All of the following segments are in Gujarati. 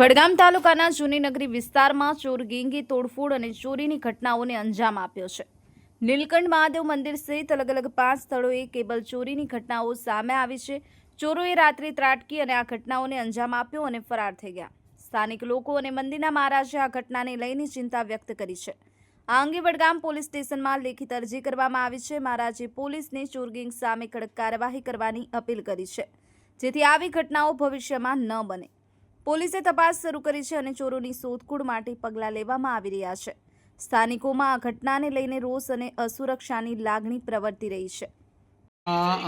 વડગામ તાલુકાના જૂનીનગરી વિસ્તારમાં ચોર ગેંગે, તોડફોડ અને ચોરીની ઘટનાઓને અંજામ આપ્યો છે. નીલકંઠ મહાદેવ મંદિર સહિત અલગ અલગ પાંચ સ્થળોએ કેબલ ચોરીની ઘટનાઓ સામે આવી છે. ચોરોએ રાત્રે ત્રાટકી અને આ ઘટનાઓને અંજામ આપ્યો અને ફરાર થઈ ગયા. સ્થાનિક લોકો અને મંદિરના મહારાજે આ ઘટનાને લઈને ચિંતા વ્યક્ત કરી છે. આ અંગે વડગામ પોલીસ સ્ટેશનમાં લેખિત અરજી કરવામાં આવી છે. મહારાજે પોલીસને ચોરગેંગ સામે કડક કાર્યવાહી કરવાની અપીલ કરી છે, જેથી આવી ઘટનાઓ ભવિષ્યમાં ન બને. પોલીસે તપાસ શરૂ કરી છે અને ચોરોની શોધખોળ માટે પગલાં લેવામાં આવી રહ્યા છે. સ્થાનિકોમાં આ ઘટનાને લઈને રોષ અને અસુરક્ષાની લાગણી પ્રવર્તી રહી છે.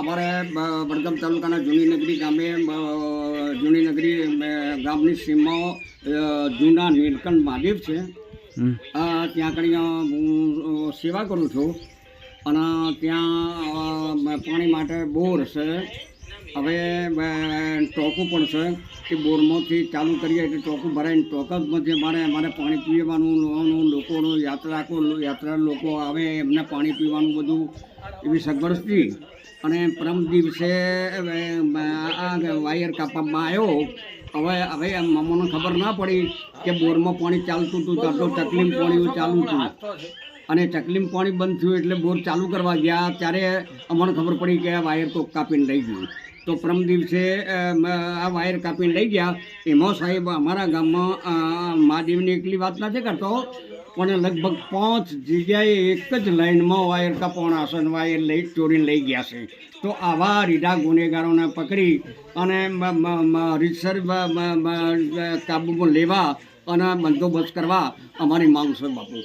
અમારે વડગામ તાલુકાના જૂની નગરી ગામે જૂની નગરી ગામની સીમમાં જૂના નીલકંઠ મહાદેવ છે. ત્યાં આગળ હું સેવા કરું છું. અને ત્યાં પાણી માટે બોર છે. હવે ટોકું પણ છે કે બોરમાંથી ચાલુ કરીએ એટલે ટોકું ભરાઈને ટોકમાંથી મારે મારે પાણી પીવાનું લોવાનું લોકોનું યાત્રાકો યાત્રા લોકો આવે, એમને પાણી પીવાનું બધું એવી સગવડ હતી અને પરમ દિવસે આ વાયર કાપવામાં આવ્યો, હવે હવે મમ્મને ખબર ના પડી કે બોરમાં પાણી ચાલતું હતું, તો તકલીફ પાણી ચાલુ હતું. અને ચકલીમ પાણી બંધ થયું એટલે બોર ચાલુ કરવા ગયા. ત્યારે અમને ખબર પડી કે આ વાયર તો કાપીને લઈ ગયું. તો પ્રમ દિવસે આ વાયર કાપીને લઈ ગયા. એમાં સાહેબ અમારા ગામમાં મહાદેવની એકલી વાત નથી કરતો, પણ લગભગ પાંચ જગ્યાએ એક જ લાઈનમાં વાયર કાપવાના આસન વાયર લઈ, ચોરીને લઈ ગયા છે. તો આવા રીઢા ગુનેગારોને પકડી અને રીતસર કાબૂમાં લેવા અને બંદોબસ્ત કરવા અમારી માંગ છે બાપુ.